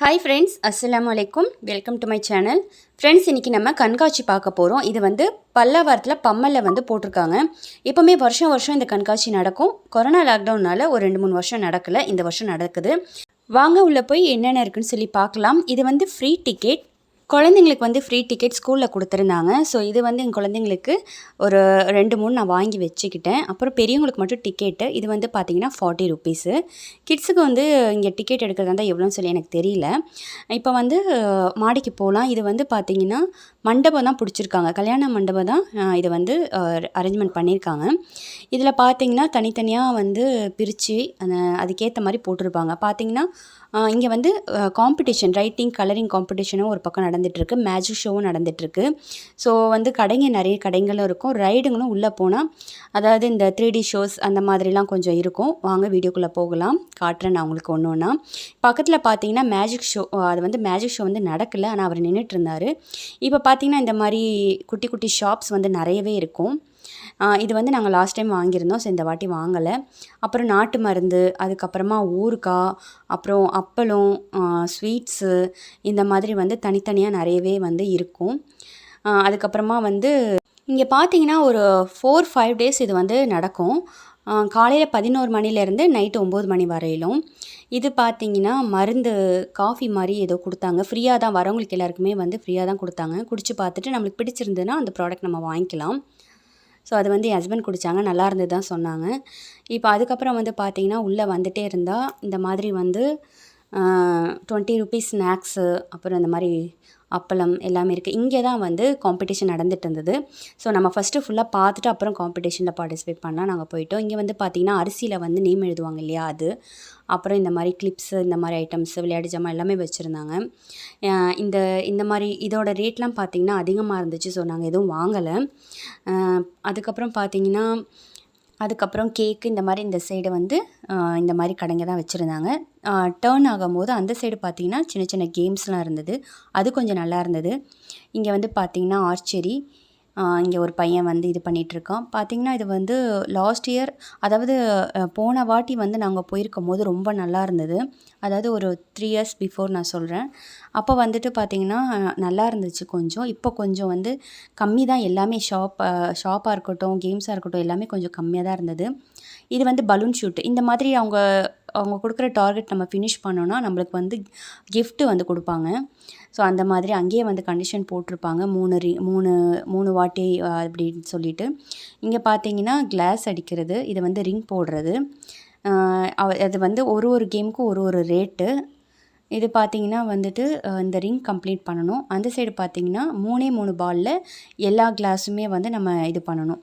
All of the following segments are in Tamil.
ஹாய் ஃப்ரெண்ட்ஸ் அஸ்லாம் அலைக்கும். Welcome to my channel friends இன்றைக்கி நம்ம கண்காட்சி பார்க்க போகிறோம் இது வந்து பல்லாவரத்தில் பம்மலில் வந்து போட்டிருக்காங்க. எப்போவுமே வருஷம் வருஷம் இந்த கண்காட்சி நடக்கும். கொரோனா லாக்டவுனால் ஒரு ரெண்டு மூணு வருஷம் நடக்கலை. இந்த வருஷம் நடக்குது. வாங்க உள்ளே போய் என்னென்ன இருக்குன்னு சொல்லி பார்க்கலாம். இது வந்து ஃப்ரீ டிக்கெட் குழந்தைங்களுக்கு வந்து ஃப்ரீ டிக்கெட் ஸ்கூலில் கொடுத்துருந்தாங்க. ஸோ இது வந்து என் குழந்தைங்களுக்கு ஒரு ரெண்டு மூணு நான் வாங்கி வச்சுக்கிட்டேன். அப்புறம் பெரியவங்களுக்கு மட்டும் டிக்கெட்டு இது வந்து பார்த்தீங்கன்னா ஃபார்ட்டி ருபீஸு கிட்ஸுக்கு வந்து இங்கே டிக்கெட் எடுக்கிறதா இருந்தால் எவ்வளோன்னு சொல்லி எனக்கு தெரியல. இப்போ வந்து மாடிக்கு போகலாம் இது வந்து பார்த்திங்கன்னா மண்டபம் தான் பிடிச்சிருக்காங்க. கல்யாண மண்டபம் தான் இதை வந்து அரேஞ்ச்மெண்ட் பண்ணியிருக்காங்க இதில் பார்த்தீங்கன்னா தனித்தனியாக வந்து பிரித்து அந்த அதுக்கேற்ற மாதிரி போட்டிருப்பாங்க. பார்த்தீங்கன்னா இங்கே வந்து காம்படிஷன் ரைட்டிங் கலரிங் காம்படிஷனும் ஒரு பக்கம் நடந்துகிட்ருக்கு மேஜிக் ஷோவும் நடந்துகிட்ருக்கு ஸோ வந்து கடைங்க நிறைய கடைங்களும் இருக்கும். ரைடுங்களும் உள்ளே போனால் அதாவது இந்த த்ரீ டி ஷோஸ் அந்த மாதிரிலாம் கொஞ்சம் இருக்கும். வாங்க வீடியோக்குள்ளே போகலாம். காட்டுறேன் நான் உங்களுக்கு ஒன்று ஒன்றா பக்கத்தில் பார்த்தீங்கன்னா மேஜிக் ஷோ அது வந்து மேஜிக் ஷோ வந்து நடக்கலை. ஆனால் அவர் நின்றுட்டு இருந்தார். இப்போ பார்த்திங்கன்னா இந்த மாதிரி குட்டி குட்டி ஷாப்ஸ் வந்து நிறையவே இருக்கும். இது வந்து நாங்கள் லாஸ்ட் டைம் வாங்கியிருந்தோம். ஸோ இந்த வாட்டி வாங்கலை. அப்புறம் நாட்டு மருந்து அதுக்கப்புறமா ஊறுகாய் அப்புறம் அப்பளம் ஸ்வீட்ஸு இந்த மாதிரி வந்து தனித்தனியாக நிறையவே வந்து இருக்கும். அதுக்கப்புறமா வந்து இங்கே பார்த்தீங்கன்னா ஒரு ஃபோர் ஃபைவ் டேஸ் இது வந்து நடக்கும். காலையில் பதினோரு மணிலேருந்து நைட்டு ஒம்பது மணி வரையிலும். இது பார்த்தீங்கன்னா மருந்து காஃபி மாதிரி ஏதோ கொடுத்தாங்க. ஃப்ரீயாக தான் வரவங்களுக்கு எல்லாருக்குமே வந்து ஃப்ரீயாக தான் கொடுத்தாங்க. குடிச்சு பார்த்துட்டு நம்மளுக்கு பிடிச்சிருந்ததுன்னா அந்த ப்ராடக்ட் நம்ம வாங்கிக்கலாம். ஸோ அது வந்து என் ஹஸ்பண்ட் குடித்தாங்க நல்லா இருந்தது தான் சொன்னாங்க. இப்போ அதுக்கப்புறம் வந்து பார்த்தீங்கன்னா உள்ளே வந்துட்டே இருந்தால் இந்த மாதிரி வந்து டுவெண்ட்டி ருபீஸ் ஸ்நாக்ஸு அப்புறம் இந்த மாதிரி அப்பளம் எல்லாமே இருக்குது இங்கே தான் வந்து காம்படிஷன் நடந்துட்டு இருந்தது. ஸோ நம்ம ஃபஸ்ட்டு ஃபுல்லாக பார்த்துட்டு அப்புறம் காம்படிஷனில் பார்ட்டிசிபேட் பண்ணலாம். நாங்கள் போயிட்டோம். இங்கே வந்து பார்த்திங்கன்னா அரிசியில் வந்து நேம் எழுதுவாங்க இல்லையா அது? அப்புறம் இந்த மாதிரி கிளிப்ஸு இந்த மாதிரி ஐட்டம்ஸு விளையாட்டு ஜாமான் எல்லாமே வச்சுருந்தாங்க. இந்த இந்த மாதிரி இதோட ரேட்லாம் பார்த்திங்கன்னா அதிகமாக இருந்துச்சு. ஸோ நாங்கள் எதுவும் வாங்கலை. அதுக்கப்புறம் பார்த்திங்கன்னா அதுக்கப்புறம் கேக்கு இந்த மாதிரி இந்த சைடு வந்து இந்த மாதிரி கடைங்க தான் வச்சுருந்தாங்க. டேர்ன் ஆகும்போது அந்த சைடு பார்த்தீங்கன்னா சின்ன சின்ன கேம்ஸ்லாம் இருந்தது. அது கொஞ்சம் நல்லா இருந்தது. இங்கே வந்து பார்த்திங்கன்னா ஆர்ச்சரி இங்கே ஒரு பையன் வந்து இது பண்ணிகிட்ருக்கான் பார்த்தீங்கன்னா இது வந்து லாஸ்ட் இயர் அதாவது போன வாட்டி வந்து நாங்கள் போயிருக்கும் போது ரொம்ப நல்லா இருந்தது. அதாவது ஒரு த்ரீ இயர்ஸ் பிஃபோர் நான் சொல்கிறேன் அப்போ வந்துட்டு பார்த்திங்கன்னா நல்லா இருந்துச்சு கொஞ்சம். இப்போ கொஞ்சம் வந்து கம்மி தான் எல்லாமே ஷாப் ஷாப்பாக இருக்கட்டும் கேம்ஸாக இருக்கட்டும் எல்லாமே கொஞ்சம் கம்மியாக தான் இருந்தது. இது வந்து பலூன் ஷூட் இந்த மாதிரி அவங்க அவங்க கொடுக்குற டார்கெட் நம்ம ஃபினிஷ் பண்ணோன்னா நம்மளுக்கு வந்து கிஃப்ட்டு வந்து கொடுப்பாங்க. ஸோ அந்த மாதிரி அங்கேயே வந்து கண்டிஷன் போட்டிருப்பாங்க. மூணு ரி மூணு மூணு வாட்டி அப்படின்னு சொல்லிட்டு. இங்கே பார்த்தீங்கன்னா கிளாஸ் அடிக்கிறது இது வந்து ரிங் போடுறது. அது வந்து ஒரு ஒரு கேமுக்கும் ஒரு ஒரு ரேட்டு இது பார்த்தீங்கன்னா வந்துட்டு இந்த ரிங் கம்ப்ளீட் பண்ணணும். அந்த சைடு பார்த்தீங்கன்னா மூணே மூணு பாலில் எல்லா கிளாஸுமே வந்து நம்ம இது பண்ணணும்.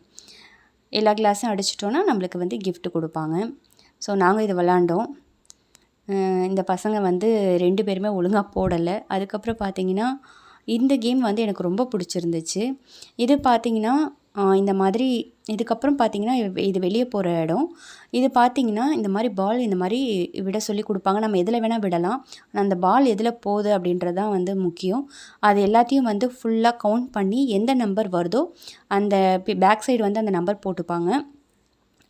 எல்லா கிளாஸும் அடிச்சிட்டோன்னா நம்மளுக்கு வந்து கிஃப்ட் கொடுப்பாங்க. ஸோ நாங்கள் இது விளாண்டோம். இந்த பசங்க வந்து ரெண்டு பேருமே ஒழுங்காக போடலை. அதுக்கப்புறம் பார்த்தீங்கன்னா இந்த கேம் வந்து எனக்கு ரொம்ப பிடிச்சிருந்துச்சு. இது பார்த்தீங்கன்னா இந்த மாதிரி இதுக்கப்புறம் பார்த்தீங்கன்னா இது- வெளியே போகிற இடம். இது பார்த்தீங்கன்னா இந்த மாதிரி பால் இந்த மாதிரி விட சொல்லி கொடுப்பாங்க. நம்ம எதில் வேணால் விடலாம். ஆனால் அந்த பால் எதில் போகுது அப்படின்றது தான் வந்து முக்கியம். அது எல்லாத்தையும் வந்து ஃபுல்லாக கவுண்ட் பண்ணி எந்த நம்பர் வருதோ அந்த பேக் சைடு வந்து அந்த நம்பர் போட்டுப்பாங்க.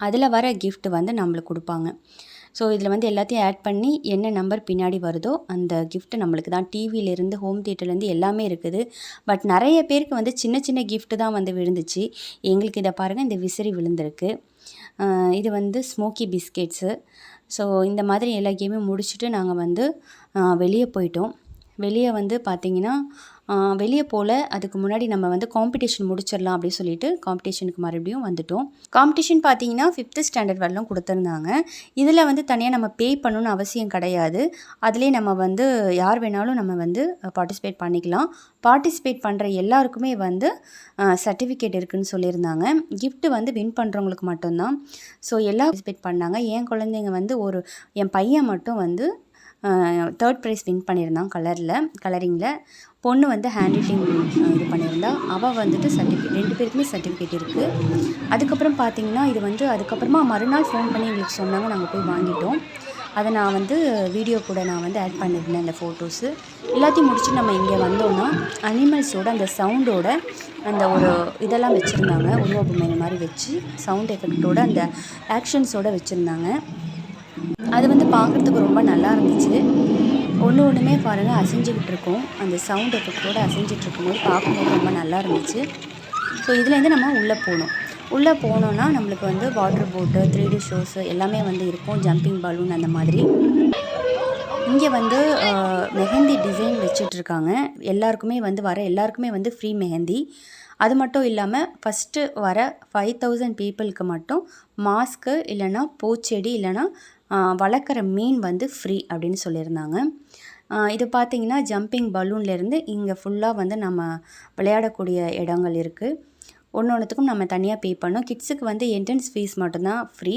அதில் வர கிஃப்ட் வந்து நம்மளுக்கு கொடுப்பாங்க. ஸோ இதில் வந்து எல்லாத்தையும் ஆட் பண்ணி என்ன நம்பர் பின்னாடி வருதோ அந்த கிஃப்ட் நம்மளுக்கு தான். டிவியிலேருந்து ஹோம் தியேட்டர்லேருந்து எல்லாமே இருக்குது. பட் நிறைய பேருக்கு வந்து சின்ன சின்ன கிஃப்ட் தான் வந்து விழுந்துச்சு. எங்களுக்கு இதை பாருங்கள் இந்த விசிறி விழுந்திருக்கு. இது வந்து ஸ்மோக்கி பிஸ்கெட்ஸு ஸோ இந்த மாதிரி எல்லா கேமையும் முடிச்சுட்டு நாங்கள் வந்து வெளியே போயிட்டோம். வெளியே வந்து பார்த்தீங்கன்னா வெளியே போல் அதுக்கு முன்னாடி நம்ம வந்து காம்படிஷன் முடிச்சிடலாம் அப்படின்னு சொல்லிட்டு காம்படிஷனுக்கு மறுபடியும் வந்துட்டோம். காம்படிஷன் பார்த்தீங்கன்னா ஃபிஃப்த்து ஸ்டாண்டர்ட் வரலாம் கொடுத்துருந்தாங்க. இதில் வந்து தனியாக நம்ம பே பண்ணணும்னு அவசியம் கிடையாது. அதுலேயே நம்ம வந்து யார் வேணாலும் நம்ம வந்து பார்ட்டிசிபேட் பண்ணிக்கலாம். பார்ட்டிசிபேட் பண்ணுற எல்லாருக்குமே வந்து சர்டிஃபிகேட் இருக்குன்னு சொல்லியிருந்தாங்க. கிஃப்ட்டு வந்து வின் பண்ணுறவங்களுக்கு மட்டும்தான். ஸோ எல்லாம் பார்ட்டிசிபேட் பண்ணாங்க. என் குழந்தைங்க வந்து ஒரு என் பையன் மட்டும் வந்து தேர்ட் ப்ரைஸ் வின் பண்ணியிருந்தான் கலரில் கலரிங்கில் பொண்ணு வந்து ஹேண்ட் ரைட்டிங் இது பண்ணியிருந்தா. அவள் வந்துட்டு சர்டிஃபிகேட் ரெண்டு பேருக்குமே சர்டிஃபிகேட் இருக்குது அதுக்கப்புறம் பார்த்தீங்கன்னா இது வந்து அதுக்கப்புறமா மறுநாள் ஃபோன் பண்ணி எங்களுக்கு சொன்னாங்க. நாங்கள் போய் வாங்கிட்டோம். அதை நான் வந்து வீடியோ கூட நான் வந்து ஆட் பண்ணியிருந்தேன் அந்த ஃபோட்டோஸு எல்லாத்தையும் முடிச்சு நம்ம இங்கே வந்தோன்னா அனிமல்ஸோட அந்த சவுண்டோட அந்த ஒரு இதெல்லாம் வச்சுருந்தாங்க. உருவபொம்மை மாதிரி வச்சு சவுண்ட் எஃபெக்டோட அந்த ஆக்ஷன்ஸோட வச்சுருந்தாங்க. அது வந்து பார்க்குறதுக்கு ரொம்ப நல்லா இருந்துச்சு. ஒன்று ஒன்றுமே பாருங்கள் அசைஞ்சுக்கிட்டு இருக்கும். அந்த சவுண்ட் எஃபெக்டோடு அசைஞ்சிட்டு இருக்கும்போது பார்க்கும்போது ரொம்ப நல்லா இருந்துச்சு. ஸோ இதுலேருந்து நம்ம உள்ளே போகணும். உள்ளே போனோன்னா நம்மளுக்கு வந்து வாட்டர் போட்டு த்ரீ டி ஷோஸு எல்லாமே வந்து இருக்கும். ஜம்பிங் பலூன் அந்த மாதிரி. இங்கே வந்து மெஹந்தி டிசைன் வச்சிட்ருக்காங்க எல்லாருக்குமே வந்து வர எல்லாருக்குமே வந்து ஃப்ரீ மெஹந்தி. அது மட்டும் இல்லாமல் ஃபஸ்ட்டு வர ஃபைவ் தௌசண்ட் பீப்புளுக்கு மட்டும் மாஸ்க்கு இல்லைன்னா பூச்செடி இல்லைன்னா வளர்க்குற மீன் வந்து ஃப்ரீ அப்படின்னு சொல்லியிருந்தாங்க. இது பார்த்திங்கன்னா ஜம்பிங் பலூன்லேருந்து இங்கே ஃபுல்லாக வந்து நம்ம விளையாடக்கூடிய இடங்கள் இருக்குது ஒன்று ஒன்றுத்துக்கும் நம்ம தனியாக பே பண்ணோம். கிட்ஸுக்கு வந்து என்ட்ரன்ஸ் ஃபீஸ் மட்டும்தான் ஃப்ரீ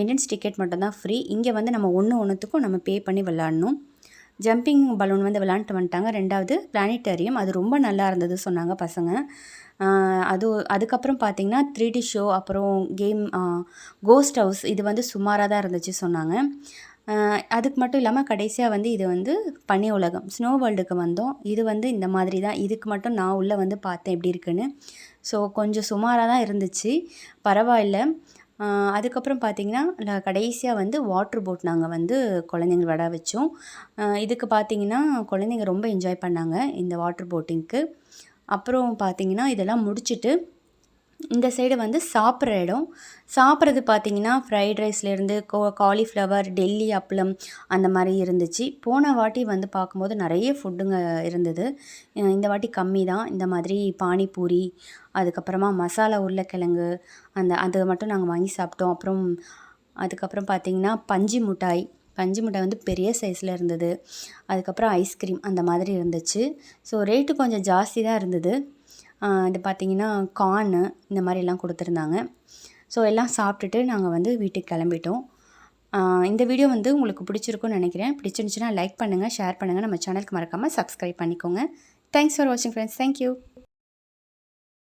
என்ட்ரன்ஸ் டிக்கெட் மட்டும்தான் ஃப்ரீ இங்கே வந்து நம்ம ஒன்று ஒன்றுத்துக்கும் நம்ம பே பண்ணி விளாட்ணும் ஜம்பிங் பலூன் வந்து விளாண்டுட்டு வந்துட்டாங்க. ரெண்டாவது பிளானிட்டேரியம். அது ரொம்ப நல்லா இருந்தது சொன்னாங்க பசங்க. அது அதுக்கப்புறம் பார்த்தீங்கன்னா த்ரீ டி ஷோ அப்புறம் கேம் கோஸ்ட் ஹவுஸ் இது வந்து சுமாராக தான் இருந்துச்சு சொன்னாங்க. அதுக்கு மட்டும் இல்லாமல் கடைசியாக வந்து இது வந்து பனி உலகம் ஸ்னோ வேர்ல்டுக்கு வந்தோம். இது வந்து இந்த மாதிரி தான். இதுக்கு மட்டும் நான் உள்ளே வந்து பார்த்தேன் எப்படி இருக்குன்னு. ஸோ கொஞ்சம் சுமாராக தான் இருந்துச்சு. பரவாயில்ல. அதுக்கப்புறம் பார்த்தீங்கன்னா கடைசியாக வந்து வாட்ரு போட் நாங்கள் வந்து குழந்தைங்க விட வச்சோம். இதுக்கு பார்த்தீங்கன்னா குழந்தைங்க ரொம்ப என்ஜாய் பண்ணாங்க இந்த வாட்ரு போட்டிங்க்கு அப்புறம் பார்த்தீங்கன்னா இதெல்லாம் முடிச்சுட்டு இந்த சைடு வந்து சாப்பிட்ற இடம். சாப்பிட்றது பார்த்திங்கன்னா ஃப்ரைட் ரைஸ்லேருந்து கோ காலிஃப்ளவர் டெல்லி அப்பளம் அந்த மாதிரி இருந்துச்சு. போன வாட்டி வந்து பார்க்கும்போது நிறைய ஃபுட்டுங்க இருந்தது. இந்த வாட்டி கம்மி தான் இந்த மாதிரி பானிபூரி அதுக்கப்புறமா மசாலா உருளைக்கிழங்கு அந்த அதை மட்டும் நாங்கள் வாங்கி சாப்பிட்டோம். அப்புறம் அதுக்கப்புறம் பார்த்தீங்கன்னா பஞ்சு மிட்டாய். பஞ்சு மிட்டாய் வந்து பெரிய சைஸில் இருந்தது. அதுக்கப்புறம் ஐஸ்கிரீம் அந்த மாதிரி இருந்துச்சு. ஸோ ரேட்டு கொஞ்சம் ஜாஸ்தி தான் இருந்தது. இது பார்த்தீங்கன்னா கார்னு இந்த மாதிரிலாம் கொடுத்துருந்தாங்க. ஸோ எல்லாம் சாப்பிட்டுட்டு நாங்கள் வந்து வீட்டுக்கு கிளம்பிட்டோம். இந்த வீடியோ வந்து உங்களுக்கு பிடிச்சிருக்கும்னு நினைக்கிறேன். பிடிச்சிருந்துச்சுன்னா லைக் பண்ணுங்கள் ஷேர் பண்ணுங்கள் நம்ம சேனலுக்கு மறக்காமல் சப்ஸ்கிரைப் பண்ணிக்கோங்க. தேங்க்ஸ் ஃபார் வாட்சிங் ஃப்ரெண்ட்ஸ் தேங்க்யூ